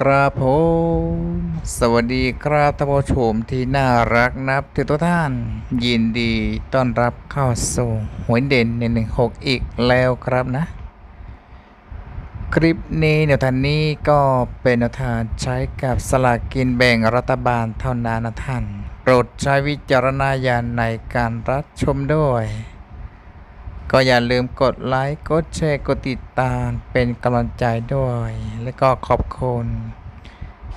ครับผมสวัสดีครับท่านผู้ชมที่น่ารักนับถือทุกท่าน ยินดีต้อนรับเข้าสู่หวยเด่นในหนึ่งหกอีกแล้วครับนะ คลิปนี้แนวทางนี้ก็เป็นแนวทางใช้กับสลากกินแบ่งรัฐบาลเท่านั้นนะท่าน โปรดใช้วิจารณญาณในการรับชมด้วย ก็อย่าลืมกดไลค์ กดแชร์ กดติดตามเป็นกำลังใจด้วย และก็ขอบคุณ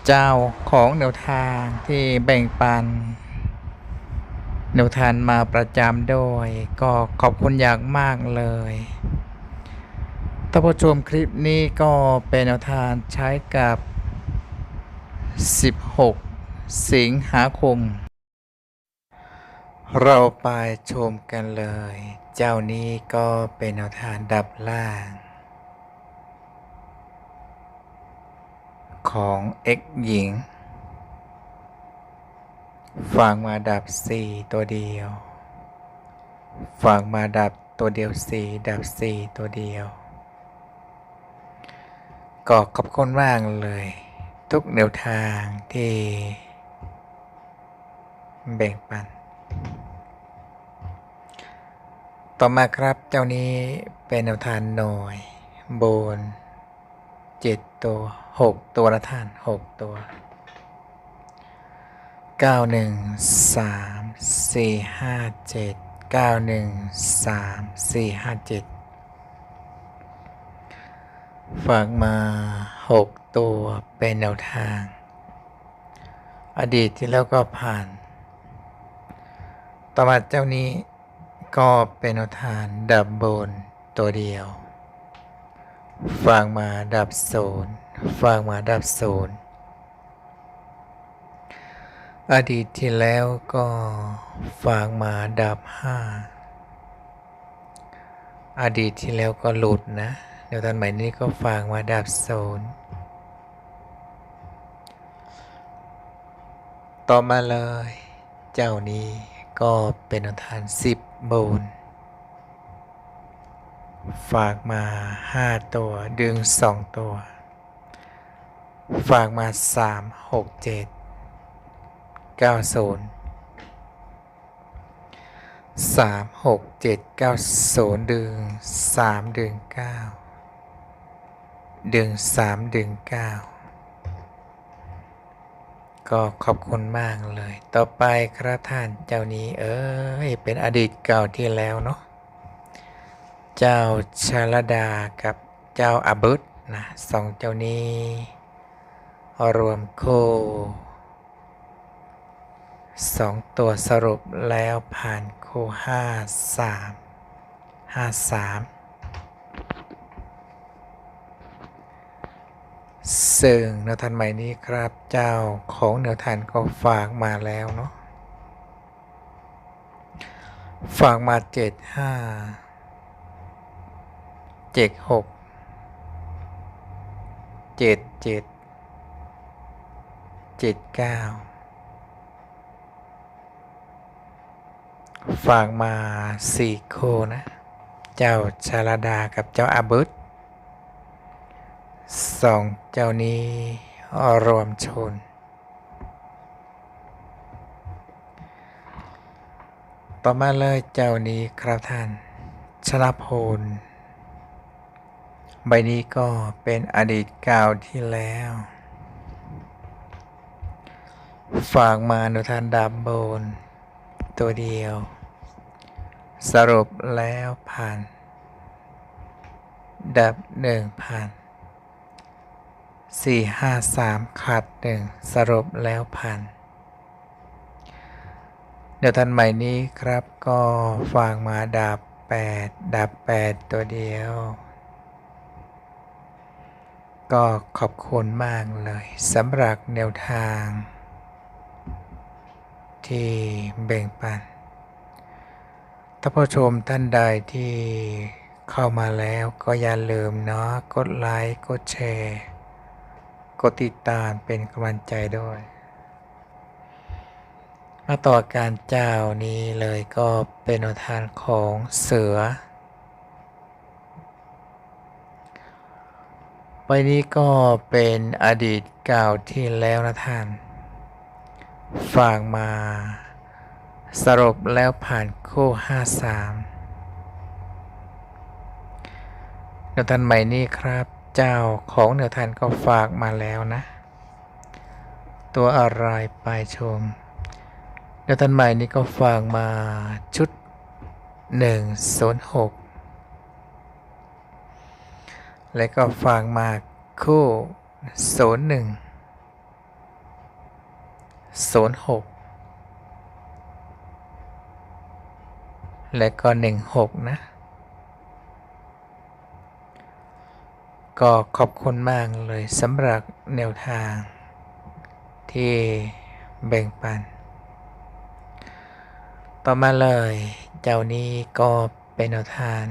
เจ้าของแนวทางที่แบ่งปันแนวทางมาประจำด้วยก็ขอบคุณอย่างมากเลยท่านผู้ชมคลิปนี้ก็เป็นแนวทางใช้กับ 16 สิงหาคม เราไปชมกันเลย เจ้านี้ก็เป็นแนวทางดับล่าง ของ X หญิงฝากมาดับ 4 ตัวเดียวฝากมาดับตัวเดียว 4 ดับ 4 ตัวเดียว ก็ขอบคุณมากเลย ทุกแนวทางที่ แบ่งปัน ต่อมาครับเจ้านี้เป็นแนวทานหน่อยโบนเจ็ดตัวหกตัวละท่านหกตัวเก้าหนึ่งสามสี่ห้าเจ็ดเก้าหนึ่งสามสี่ห้าเจ็ดฝากมาหกตัวเป็นแนวทาง อดีตที่แล้วก็ผ่าน ต่อมาเจ้านี้ ก็เป็นแนวทานดับบนตัวเดียวฝากมาดับศูนย์ฝากมาดับศูนย์อดีตที่แล้วก็ฝากมาดับห้าอดีตที่แล้วก็หลุดนะ เดี๋ยวตอนใหม่นี้ก็ฝากมาดับศูนย์ต่อมาเลย เจ้านี้ก็เป็นแนวทานสิบ บนฝากมาห้าตัว ดึงสองตัว ฝากมาสามหกเจ็ดเก้าศูนย์สามหกเจ็ดเก้าศูนย์ดึงสามดึงเก้าดึงสามดึงเก้า ก็ขอบคุณมากเลย ต่อไปครับท่านเจ้านี้เอ้ยเป็นอดีตเก่าที่แล้วเนาะ เจ้าชาลดากับเจ้าอาบุตนะสองเจ้านี้ รวมโคสองตัวสรุปแล้วผ่านโคห้าสามห้าสาม ซึ่งแนวทันใหม่นี้ครับเจ้าของแนวทันก็ฝากมาแล้วเนาะฝากมาเจ็ดห้าเจ็ดหกเจ็ดเจ็ดเจ็ดเก้าฝากมาสี่โคนะ เจ้าชาลาดากับเจ้าอาบุต สองเจ้านี้รวมชน ต่อมาเลยเจ้านี้ครับท่าน ชนะพล ใบนี้ก็เป็นอดีตเก่าที่แล้ว ฝากมาหนุทานดับโบน ตัวเดียว สรุปแล้วผ่าน ดับหนึ่งผ่าน สี่ห้าสามขาดหนึ่งสรุปแล้วผ่านเดี๋ยวทันใหม่นี้ครับก็ฝากมาดับแปดดับแปดตัวเดียว ก็ขอบคุณมากเลยสำหรับแนวทาง ที่แบ่งปันถ้านผู้ชมท่านใดที่เข้ามาแล้วก็อย่าลืมเนาะกดไลค์กดแชร์ กดติดตามเป็นกำลังใจด้วย มาต่อการเจ้านี้เลยก็เป็นแนวทางของเสือบไปนี้ก็เป็นอดีตเก่าที่แล้วนะท่าน ฝากมาสรุปแล้วผ่านคู่ห้าสามแนวทันใหม่นี้ครับ เจ้าของแนวทันก็ฝากมาแล้วนะ ตัวอะไรไปชมแนวทันใหม่นี้ก็ฝากมาชุดหนึ่งศูนย์หกและก็ฝากมาคู่ศูนย์หนึ่งศูนย์หกและก็หนึ่งหกนะ ก็ขอบคุณมากเลยสำหรับแนวทางที่แบ่งปัน ต่อมาเลย เจ้านี้ก็เป็นแนวทาง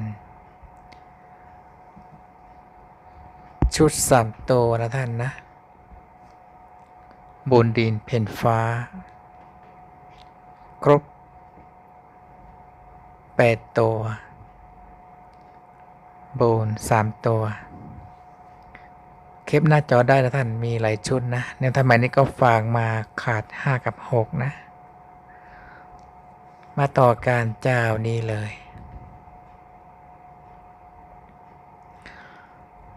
ชุดสามตัวนะท่านนะ บนดินเพนฟ้า ครบแปดตัว บนสามตัว เคปหน้าจอได้นะท่านมีหลายชุดนะในทำไมนี้ก็ฝากมาขาด 5 กับ 6 นะ มาต่อการเจ้านี้เลย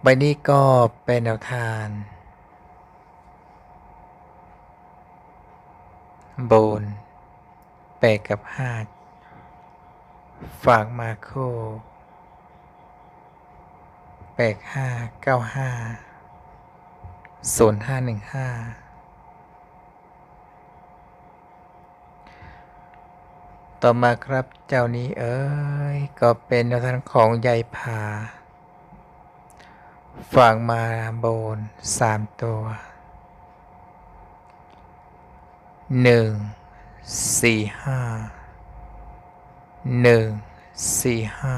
ใบนี้ก็เป็นแนวทางโบนแปดกับห้าฝากมาโคแปดห้าเก้าห้า ศูนย์ห้าหนึ่งห้าต่อมาครับเจ้านี้เอ้ย ก็เป็นแนวทางของยายผาฝากมาโบนสามตัวหนึ่งสี่ห้าหนึ่งสี่ห้า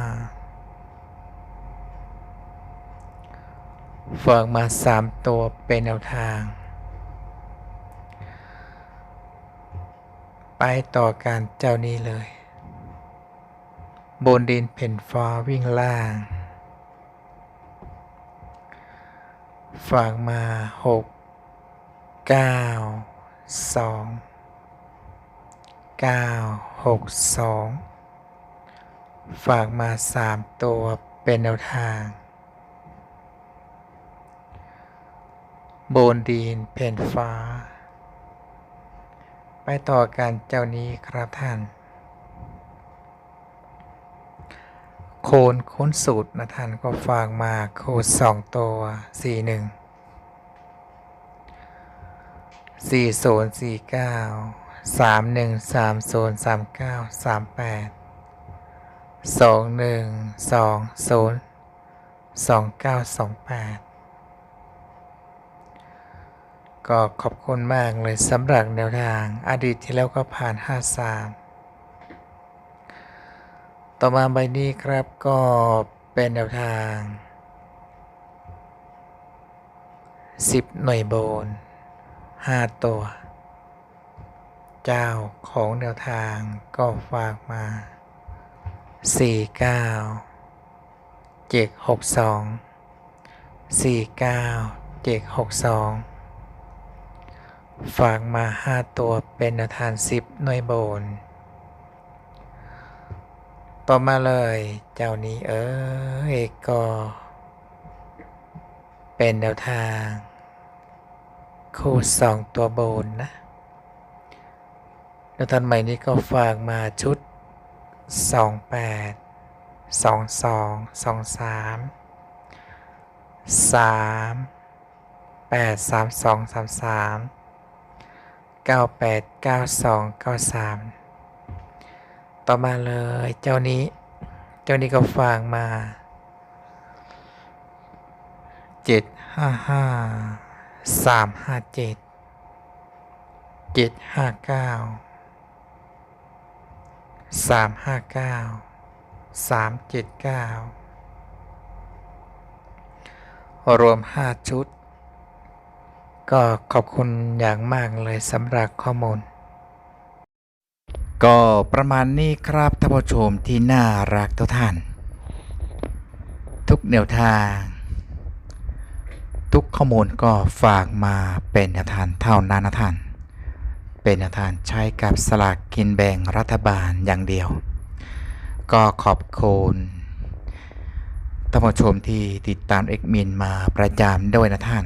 ฝากมาสามตัวเป็นแนวทาง ไปต่อการเจ้านี้เลย บนดินเพ่นฟ้าวิ่งล่าง ฝากมาหกเก้าสองเก้าหกสองฝากมาสามตัวเป็นแนวทาง โบนดีนเพนฟ้า ไปต่อกันเจ้านี้ครับท่าน โคนค้นสูตรนะท่านก็ฝากมาโคสองตัวสี่หนึ่งสี่ศูนย์สี่เก้าสามหนึ่งสามศูนย์สามเก้าสามแปดสองหนึ่งสองศูนย์สองเก้าสองแปด ก็ขอบคุณมากเลยสำหรับแนวทางอดีตที่แล้วก็ผ่าน 53 ต่อมาใบนี้ครับก็เป็นแนวทาง 10 หน่วยโบน 5 ตัว เจ้าของแนวทางก็ฝากมา 4 9 7 6 2 4 9 7 6 2 ฝากมาห้าตัวเป็นแนวทานสิบหน่วยโบน ต่อมาเลยเจ้านี้เอ้ยก็ เป็นแนวทาง คู่สองตัวโบนนะแนวทานใหม่นี้ก็ฝากมาชุดสองแปดสอง สองสองสามสามแปดสามสองสามสามเก้าแปดเก้าสองเก้าสามต่อมาเลย เจ้านี้ เจ้านี้ก็ฝากมาเจ็ดห้าห้าสามห้าเจ็ดเจ็ดห้าเก้าสามห้าเก้าสามเจ็ดเก้ารวมห้าชุด ก็ขอบคุณอย่างมากเลยสำหรับข้อมูล ก็ประมาณนี้ครับท่านผู้ชมที่น่ารักทุกท่าน ทุกแนวทาง ทุกข้อมูลก็ฝากมาเป็นแนวทางเท่านั้นนะท่าน เป็นแนวทางใช้กับสลากกินแบ่งรัฐบาลอย่างเดียว ก็ขอบคุณท่านผู้ชมที่ติดตามเอ็กมินมาประจำด้วยนะท่าน